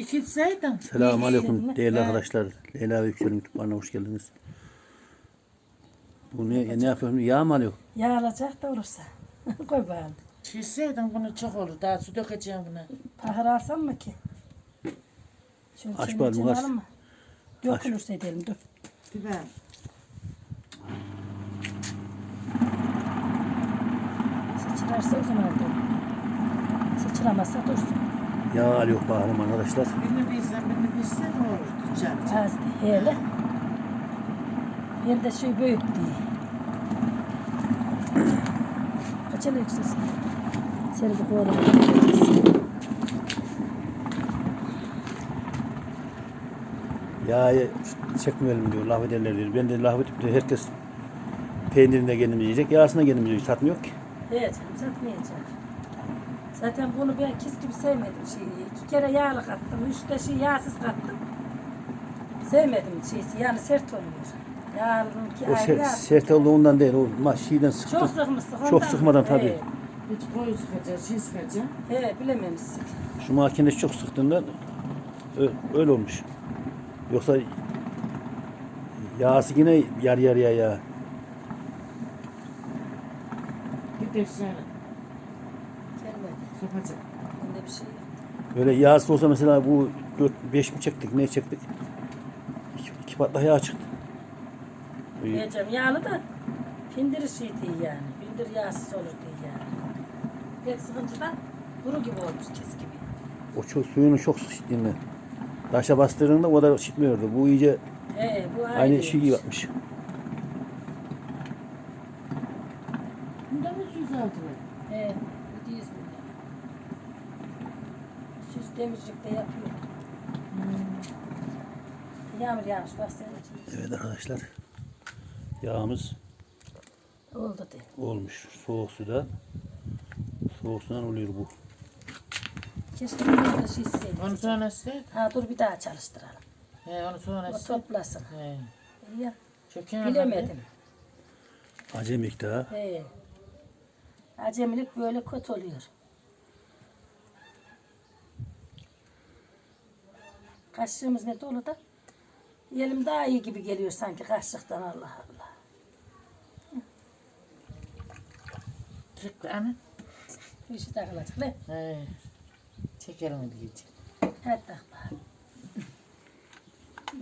İkitseydin. Selamun Aleyküm değerli He. arkadaşlar. Leyla ve Yüksel'in YouTube'larına hoş geldiniz. Bu ne, ne yapıyorum? Yağ mı alıyor? Yağ alacak da olursa. Koy bakalım. Çizseydin bunu çok olur. Daha su dökeceğim buna. Pahır alsam mı ki? Şöyle Aç bakalım, aç. alalım mı? Dökülürse edelim dur. Biber. Sıçrarsa o zaman dur. Sıçramazsa dursun. Yağ alıyor bakalım arkadaşlar. Birini bilsen birini bilsen ne olur? Tutacağım. Az hele. Bir de şey büyük diye. Kaçalı yükselsin. Seni de kovalayalım. Yağı çekmeyelim diyor. Laf ederler diyor. Ben de laf edip de herkes peynirine kendimiz yiyecek. Yağsına kendimiz yiyecek. Satmıyor ki. Evet, satmayacak. Zaten bunu ben kis gibi sevmedim şeyi. İki kere yağlı kattım, üç de şey yağsız kattım. Sevmedim şeysi, yani sert oluyor. Yağlının ki O ayrı ser, yağsız. sert olduğundan değil. O ma şeyden sıktı. Çok sıkmışsın. Çok ondan. sıkmadan tabii. Evet, Hiç koyu sıkacağım, şey sıkacağım. evet bilememişsin. Şu makinesi çok sıktığından ö- öyle olmuş. Yoksa yağsı yine yarı yarıya yağ. Bir de şöyle Bir şey yok. Böyle yağsız olsa mesela bu 4 5 mi çektik ne çektik? İki, iki patlak yağ çıktı. Ee, Yiyeceğim yağlı da pindir şey değil yani. Pindir yağsız olur diye yani. Pek sıkıntıdan kuru gibi olmuş kis gibi. O çok suyunu çok sıçtığında. Taşa bastırdığında o kadar şişmiyordu. Bu iyice He, bu aynı şey gibi yapmış. Bunda mı süz altına? He, bu değil mi? Süs temizlikte yapıyor. Yağmur yağmış bak senin için. Evet arkadaşlar. Yağımız Oldu de. olmuş. Soğuk suda. Soğuk sudan oluyor bu. Keşke bir de şey Onu silseydik. sonrası. Ha dur bir daha çalıştıralım. He onu O sonrası. toplasın. He. İyi Ya, kenarda bilemedim. Acemik daha. He. Acemilik böyle kötü oluyor. Kaşığımız ne dolu da. Yelim daha iyi gibi geliyor sanki kaşıktan Allah Allah. Çıktı ana. Bu işi takılacak ne? He. Çekelim diyecek. Hadi tak bakalım.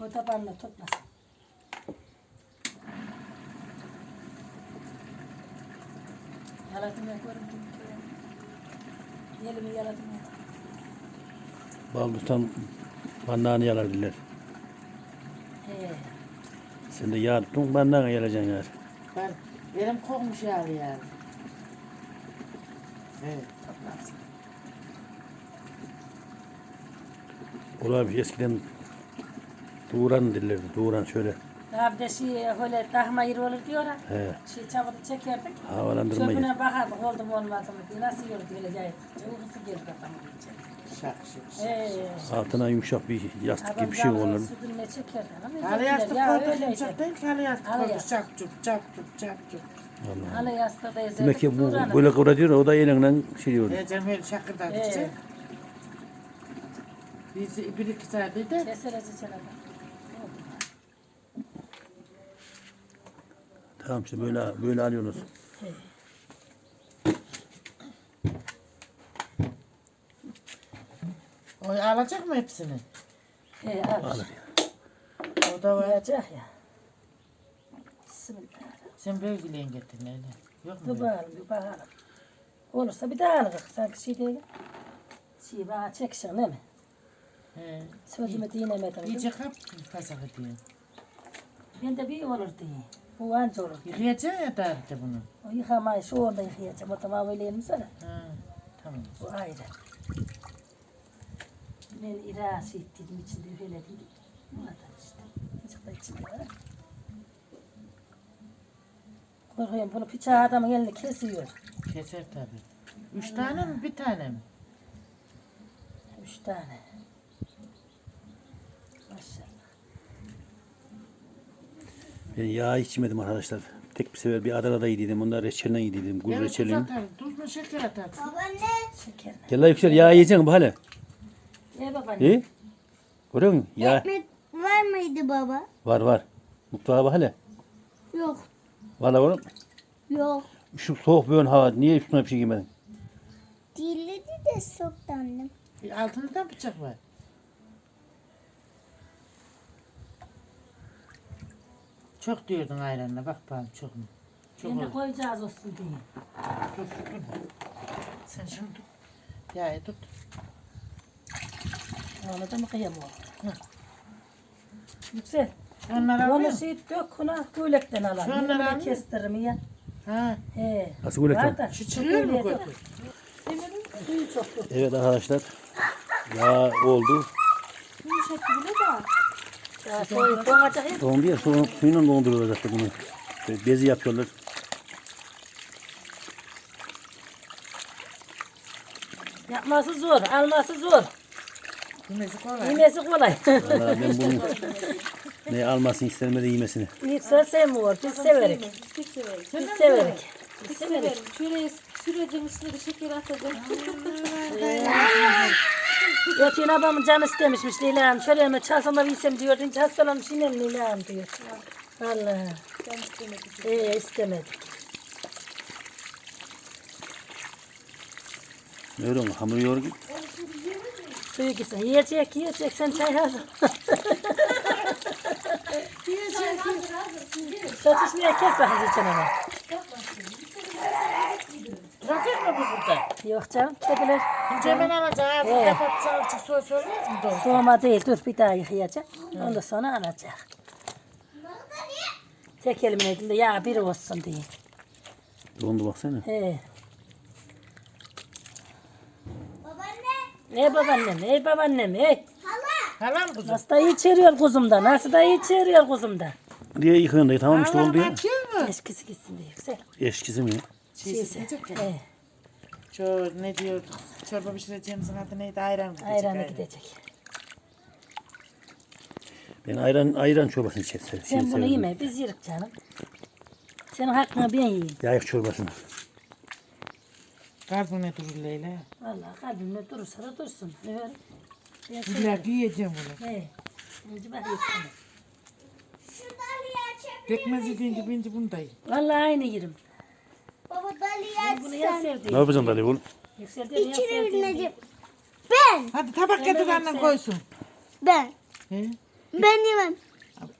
O tabanla tutmasın. Yaladım ya göründüm. Yelimi yaladım ya. Bal tutan bandağını yalar diller. He. Sen de yağ tuttun bandağını yalacaksın yar. Ben elim kokmuş yani yani. Evet. Olabilir eskiden Tuğran dillerdi. Tuğran şöyle. Daha bir de şey öyle dahma yeri olur diyor ha. He. Şey çabuk çekerdik. Havalandırma yeri. Çöpüne bakardık oldu mu olmadı mı diye. Nasıl yiyordu öyle yaydıkça. Uykusu geldi adamın iyice. Şak. Altına yumuşak bir yastık Adam gibi bir şey olur. sütünle çekerdi. Ama Halı bizimkiler yastık ya koyduk öyleydi. yumuşak değil ki halı yastık Halı koyduk. yastık. Çak çuk çak çuk çak çuk. Vallahi. Halı yastığı da ezerdik. Demek ki bu Turan'ı. böyle kıvra diyor o da elinden şey diyor. E canım öyle şakırdadıkça. He. Biz bir iki saat dedi. Keserez içeri adam. Tamam işte böyle böyle alıyorsunuz. Alacak mı hepsini? He al. Alır ya. O da var. Ya. Bismillah. Sen bölgeleyin getirin öyle. Yok Dur mu? bakalım bir bakalım. Olursa bir daha alırız. Sanki şey değil. Şey bana çekişen değil mi? He. Sözümü dinlemedim. İyice kap pasak ediyor. Ben de bir olur diye. Bu anca olur. Yıkayacaksın ya da bunu. O yıkamayı şu anda yıkayacağım. O tamam öyle elimize de. Ha, tamam. Bu ayrı. Ben irası ettim içinde öyle değil. Bunlardan işte. Azıcık da içinde var. Korkuyorum bunu bıçağı adamın elini kesiyor. Keser tabii. Üç tane mi bir tane mi? Üç tane. Maşallah. Ben yağ içmedim arkadaşlar. Tek bir sefer bir Adana'da yediydim. Onda reçeline yediydim. Gul Yarın tuz reçelini. Tuz mu şeker atarsın? Şeker. Gel la yüksel yağ yiyeceksin bu hale. Ye babaanne. İyi. Musun? Ya Ekmek var mıydı baba? var var. Mutfağa bak hele. Yok. Valla oğlum. Yok. Şu soğuk böyle hava. Niye üstüne bir şey giymedin? Değildi de soktu annem. Bir Altında da bıçak var. Çok diyordun ayranına bak bakalım çok mu? Çok Yine oldu. koyacağız olsun diye. Dur, dur. Sen şunu tut. Ya tut. Onu da mı kıyamam? Yüksel. Alıyor Onu musun? şey dök ona gülekten alalım. Şunları Yerine almıyor. kestiririm ya. Ha. He. Nasıl da Şu çıkıyor mu. Suyu yok. Evet arkadaşlar. Ya oldu. Ya soğuk donacak ya. Dondu ya. Su, suyla donduruyorlar zaten bunu. Böyle bezi yapıyorlar. Yapması zor, alması zor. Yemesi kolay. Yemesi kolay. Valla ben bunu ne almasını isterim ne de yemesini. Yüksel sevmiyor, biz severik. Biz severiz. Biz severik. Biz severim. Şuraya sürecim üstüne de şeker atacağım. Yatın babamın canı istemişmiş Leyla'm. Şöyle hemen çalsam da bilsem diyor. Dinç hastalanmış yine mi Leyla'm diyor. Valla. Ben istemedim. Ee istemedik. Öyle mi? Hamur yoğur. Suyu gitsin. Yiyecek yiyecek sen çay hazır. Çatışmaya kes bakın içine bak. Bırakır mı bu burada? Yok canım kediler. Önce hemen alacağım. Ağzını He. kapat salçık soy söylemez mi doğru? Soğuma değil dur bir daha yıkayacak. Ondan sonra alacak. Tek elimle elinde ya biri olsun diye. Dondu baksana. He. Ey babaannem, ey babaannem, ey. Hala. Halam kuzum. Nasıl da iyi içeriyor kuzumda, nasıl da iyi içeriyor kuzumda. Niye yıkıyorsun dayı? Tamam işte oldu ya. Eskisi gitsin diye yüksel. Eşkisi mi? Şeyse. He, Çor ne diyor? Çorba pişireceğimizin adı neydi? Ayran gidecek. ayranı gidecek. Ben ayran ayran çorbasını içerim. Sen, bunu yeme, biz yerik canım. Senin hakkını ben yiyeyim. Yayık çorbasını. Kalbine durur Leyla. Vallahi kalbimde durursa da dursun. Ne İlla severim. ki yiyeceğim bunu. He. Önce bak açabilir Pekmez yediğin gibi ince bunu da ye. Vallahi aynı yerim. Baba Ben bunu ya açsan. Ne sevdiğim. yapacaksın dayı oğlum? Yükseldiğim ya İçine sevdiğim. bineceğim. Ben. Hadi tabak getir annen koysun. Ben. He? Ben yemem.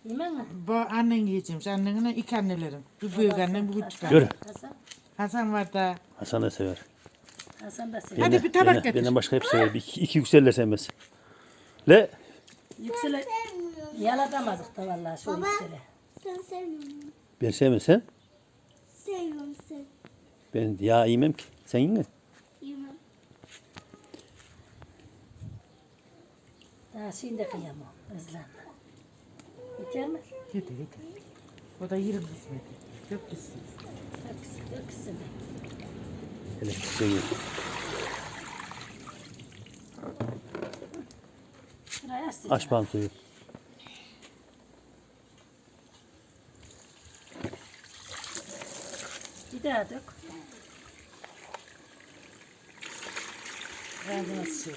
Yemem mi? Bu annen yiyeceğim. Annenin iki annelerin. Bir büyük annem, bir küçük annem. Hasan, Hasan var da. Hasan da sever. Hasan da. Hadi bir tabak benden- getir. Benden başka hep sever. Bir, iki, iki yükselle sevmez. Le. Yüksele Sevmiyorum. yaladamazdık da vallahi şu Baba. yüksele. Sen sevmiyorsun. Ben sevmem sen. Seviyorum sen. Ben yağ yemem ki. Sen yeme. Yemem. Daha şimdi de kıyamam. Özlem. Yeter mi? Yeter yeter. O da yerim kısmeti. Yok gitsin. Döksün, döksün. Hele şey açsın. Aç bakalım suyu. Bir daha dök. Ağzına sıçıyor.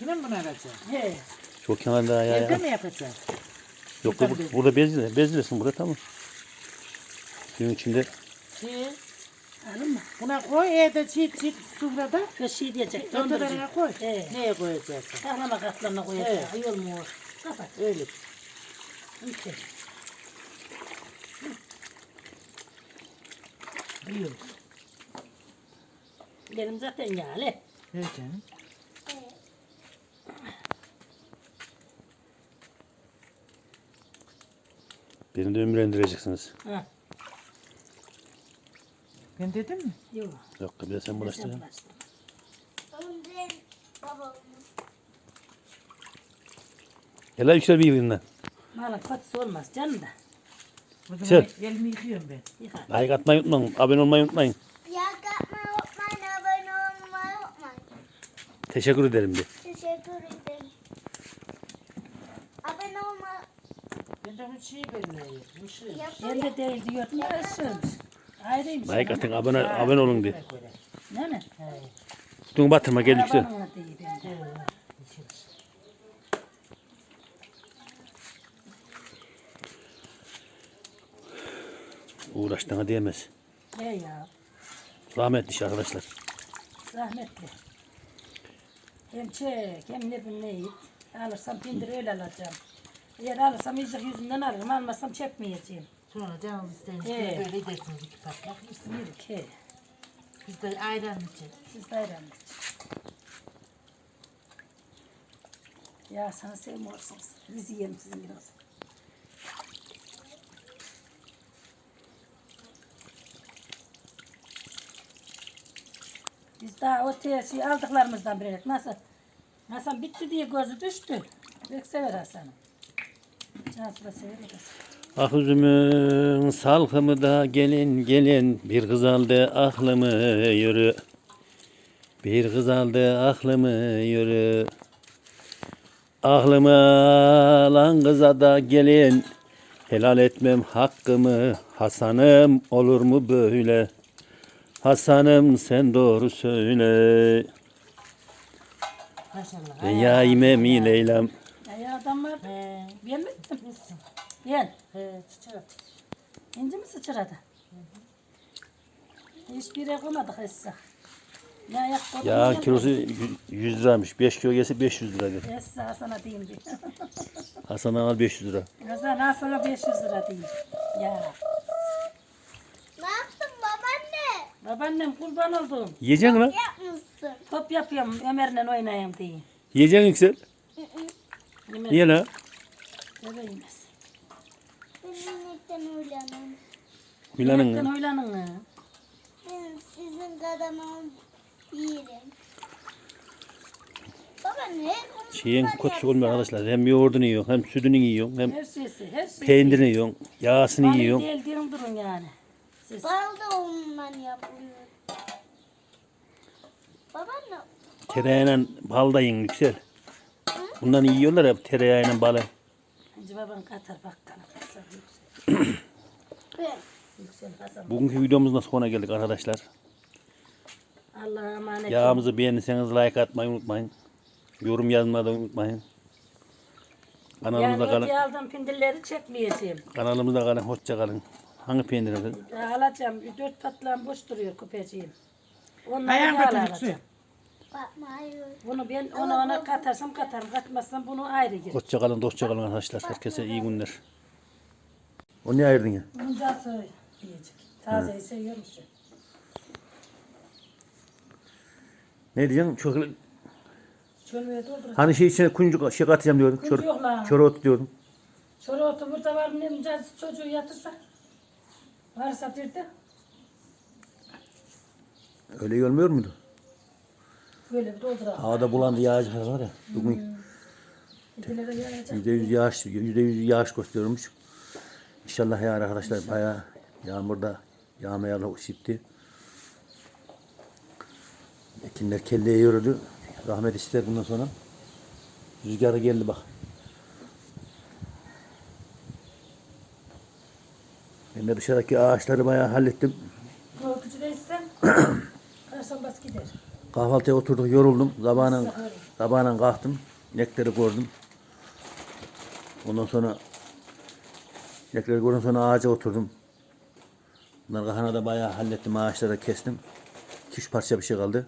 Yine mi bunu alacağım? He. Şu kenarda ya. Evde ya. mi yapacağım? Yok Şuradan bu, bez. burada bezle. Bezlesin burada tamam. Suyun içinde Şey, Alın mı? buna koy evde çiğit çiğit sufrada. Bir şey diyecek. Dondurucu. Ötelerine koy. He. Neye koyacaksın? Saklama katlarına koyacak. Ayol mu o? Kapat. Öyle. Bitti. Yiyor. Benim zaten yağlı. Evet canım. beni de ömürlendireceksiniz. Ha. Ben dedim mi? Yok. Yok bir de sen bulaştır. Sen ya. bulaştır. Önce babamın. Hele yüksel bir yerinden. Malın kötüsü olmaz canım da. O zaman Çek. elimi yıkıyorum ben. Yıka. Like atmayı unutmayın. Abone olmayı unutmayın. Ya katmayı unutmayın. Abone olmayı unutmayın. Teşekkür ederim de. Teşekkür ederim. Abone olma. Ben de bu şeyi belirleyeyim. Bu şey. Ben de değil diyordum da ışığıymış. Ayrıymış. Like atın, abone, abone olun diye. Ne mi? Dün batırma gel yüksel. Uğraştığına değmez. Ne ya? Zahmetli şey arkadaşlar. Zahmetli. Hem çek hem ne bu ne yiyip. Alırsam pindir öyle alacağım. Eğer alırsam yiyecek yüzünden alırım. Almazsam çekmeyeceğim. Sonra canınız isteyince Ee. böyle edersiniz iki patlak. Yedik he. Biz de ayran içeriz. Siz de ayran için. Ya sana sevmiyorsunuz. Biz yiyelim sizin biraz. Biz daha o şey aldıklarımızdan bilerek nasıl Hasan bitti diye gözü düştü. Pek sever Hasan'ı. Cansu da sever o da sever. Ah üzümün salkımı da gelin gelin bir kız aldı aklımı yürü. Bir kız aldı aklımı yürü. Aklımı alan kıza da gelin. Helal etmem hakkımı Hasan'ım olur mu böyle? Hasan'ım sen doğru söyle. Maşallah. Ben ya imemi Leyla'm. Ya adamlar ben mi? Ben. He. İnci mi sıçradı? Hiçbir yere koymadık Esra. Ya ayak koydum. Ya kilosu koydum. 100 liraymış. 5 kilo gelse 500 lira. dedi. Esra sana diyeyim diye. Hasan al 500 lira. Hasan al sana 500 lira diyeyim. Ya. Ne yaptın babaanne? Babaannem kurban oldum. Yiyeceksin lan. Yapmışsın. Top yapıyorum Ömer'le oynayayım diye. Yiyeceksin yüksel. Niye la? Eve yemez. Ben Milan'ın Yemekten mı? oylanın. Ben sizin kadar yerim. Babaanne. Şeyin kötüsü olmuyor arkadaşlar. Hem yoğurdunu yiyorsun, hem sütünü yiyorsun, hem Her şeysi, her şeysi. peynirini yiyorsun, yağsını Bana yiyorsun. değil diyorum durun yani. Siz. Bal da ondan yapılıyor. Babaanne. Tereyağıyla bal da yiyin yüksel. Bundan yiyorlar ya tereyağıyla balı. Hacı baban katar bakkala. Hasan yüksel. Bugünkü videomuzun sonuna geldik arkadaşlar. Allah'a emanet. Yağımızı beğenirseniz like atmayı unutmayın. Yorum yazmayı da unutmayın. Yani Kanalımızda kalın. aldığım pindirleri çekmeyeceğim. Kanalımızda kalın. Hoşça kalın. Hangi peynirimiz? Ya alacağım. Dört patlağım boş duruyor kupeciğim. Onları Ayağın yağla götür alacağım. yüksel. Bakma hayır. Bunu ben ona ona katarsam katarım. Katmazsam bunu ayrı gir. Hoşça kalın, dostça kalın arkadaşlar. Herkese iyi günler. O ne ayırdın ya? Buncası yiyecek. Tazeyi seviyormuş ya. Ne diyeceksin? Çok... Çölmeye doldur. Hani şey içine kuncuk şey atacağım diyordun. Kuncuk yok lan. Çor ot diyordun. Sonra otu burada var mı ne çocuğu yatırsa. Varsa bir de Öyle olmuyor muydu? böyle bir dolduralım. Havada bulandı yağacak var ya. Bugün İdilere yayacak. yüzde yüz yağış, yüzde yüz yağış gösteriyormuş. İnşallah yağar arkadaşlar. Bayağı yağmurda yağmayalı şipti. Ekinler kelleye yürüdü. Rahmet ister bundan sonra. Rüzgarı geldi bak. Ben de dışarıdaki ağaçları bayağı hallettim. Korkucu değilsen karşıdan bas gider. Kahvaltıya oturduk yoruldum. Sabahın, sabahın kalktım. İnekleri gördüm. Ondan sonra inekleri gördüm sonra ağaca oturdum. Bunlar kahana da bayağı hallettim. Ağaçları da kestim. İki üç parça bir şey kaldı.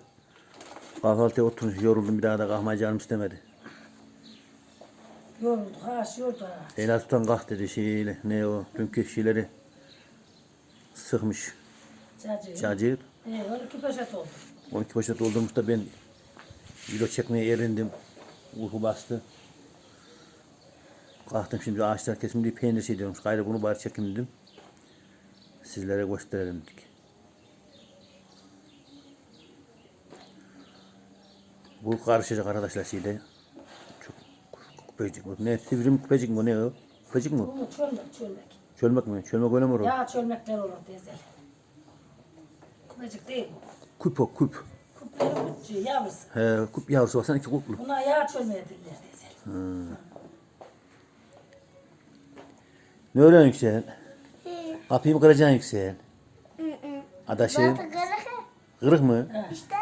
Kahvaltıya oturdum yoruldum. Bir daha da kalkmaya canım istemedi. Yoruldu, haş yordu ha. Leyla Sultan kalk dedi şeyle. Ne o? Dünkü şeyleri sıkmış. Cacığı. Cacığı. Ee, 12 poşet oldu. 12 poşet doldurmuş da ben video çekmeye erindim. Uyku bastı. Kalktım şimdi ağaçlar kesim diye peynir şey diyormuş. Gayrı bunu bari çekin dedim. Sizlere gösterelim dedik. Bu karışacak arkadaşlar şeyde. Çok kupecik bu. Ne sivri mi kupecik mi ne o? Kupecik mi? Bu çölmek, çölmek. Çölmek mi? Çölmek öyle mi olur? Ya çölmekler olur dizel. Kupacık değil bu. Kup o kup. Küçüğü, yavrusu. He, kup yavrusu baksana iki kuplu. Buna yağ çölmeye diller dizel. Ne sen? Hı Kapıyı mı kıracaksın yüksel? Adaşın kırık. mı? İşte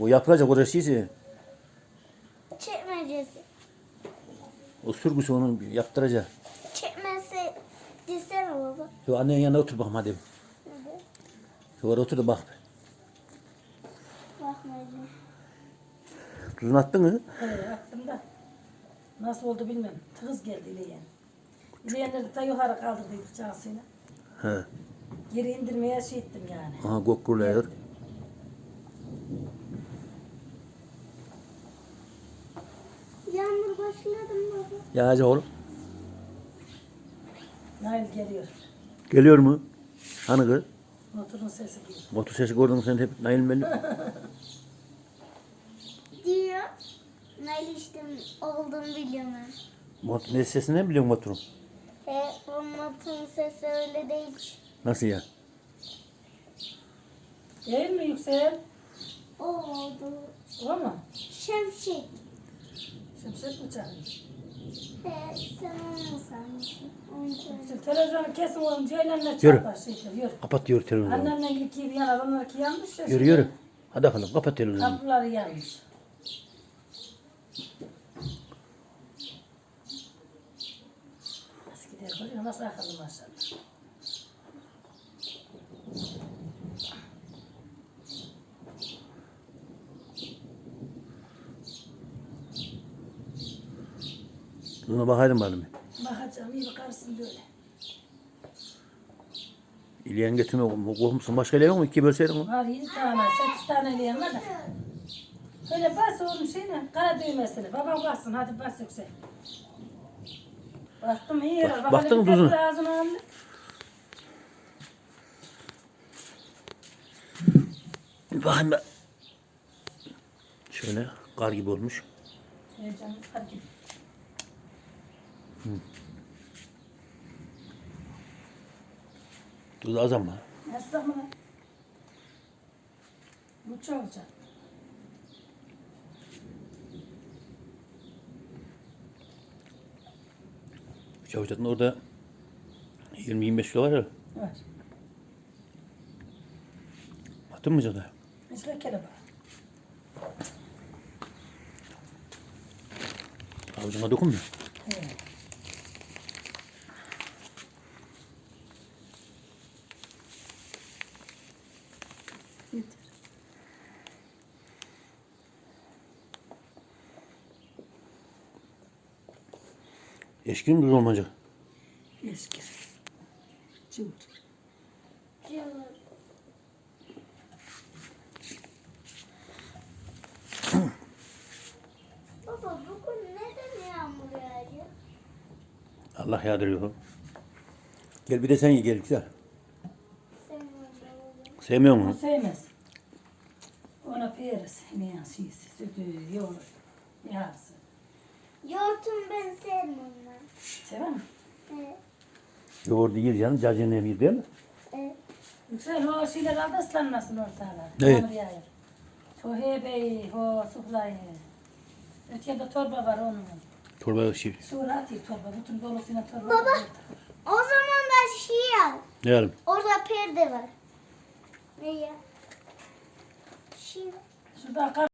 O yapılacak orası şeysi. çekmecesi. O sürgüsü onun yaptıracak. Çekmesi desene baba. Şu annenin yanına otur bakalım hadi. Şu oraya otur da bak. Bakmayacağım. Tuzunu attın mı? He attım da. Nasıl oldu bilmem. Tığız geldi ileyen. İleyenleri de yukarı kaldırdıydık cansıyla. He. Geri indirmeye şey ettim yani. Aha gokkurluyor. Yağmur başladı mı baba? Yağacak oğlum. Nail geliyor. Geliyor mu? Hani kız? Motorun sesi geliyor. Motor sesi gördün mü sen hep Nail belli. Diyor. Nail işte olduğunu biliyorum ben. Motor ne sesini biliyorsun motorun? Motorun sesi öyle değil. Nasıl ya? Değil mi Yüksel? O oldu. O mu? Şemşek. Şimşek mi çağırıyor? He, sen onu sanmışsın. Onu söyle. Yüksel televizyonu kesin oğlum. Ceylan'la Yürü. çarpar şeydir. Yürü. Kapat diyor televizyonu. Annemle ilgili bir yana adamlarki yanmış ya. Yürü yürü. Hadi bakalım kapat televizyonu. Kapıları yanmış. Görüyor nasıl akıllı maşallah. Buna bakaydım bari mi? Bakacağım iyi bakarsın böyle. İlyen getirme korkmuşsun. Başka ile yok mu? İki bölseydin mi? Var yedi tane, sekiz tane leğen var da. Böyle bas oğlum şeyle, kara düğmesini. Babam bassın, hadi bas yüksek. Baktım iyi. Bak- Bak, baktın bir tuzuna. tepsi Ağzına aldı. Bir bakayım ben. Şöyle kar gibi olmuş. Heyecanlı, hadi git. Tuz az ama. Nasıl mı? Bu çok güzel. Çavucat'ın orada 20-25 kilo var ya. Var. Attın mı canı? Hiç bekle bak. Avucuna dokunmuyor. He. Eşkin tuz olmayacak. Eski. Cıvır. Cıvır. Baba bugün neden yağmur yağıyor? Allah yağdırıyor. Gel bir de sen ye gel güzel. Sevmiyor O musun? sevmez. Ona peyres. Ne yansıyız. Sütü, yoğurt, yağsı. Yoğurtun ben sevmem ben. Sever mi? Evet. Yoğurdu yer canım, cacığını yemiyor değil mi? Evet. Yüksel o şeyler aldı ıslanmasın ortalar. Evet. Yağmur yağıyor. Şu hebeyi, o suflayı. Ötede torba var onun. Torba şey. Şu atıyor torba. Bütün dolusuyla torba. Baba. O zaman da şey al. Ne yarım? Orada perde var. Ne ya? Şey Şurada akar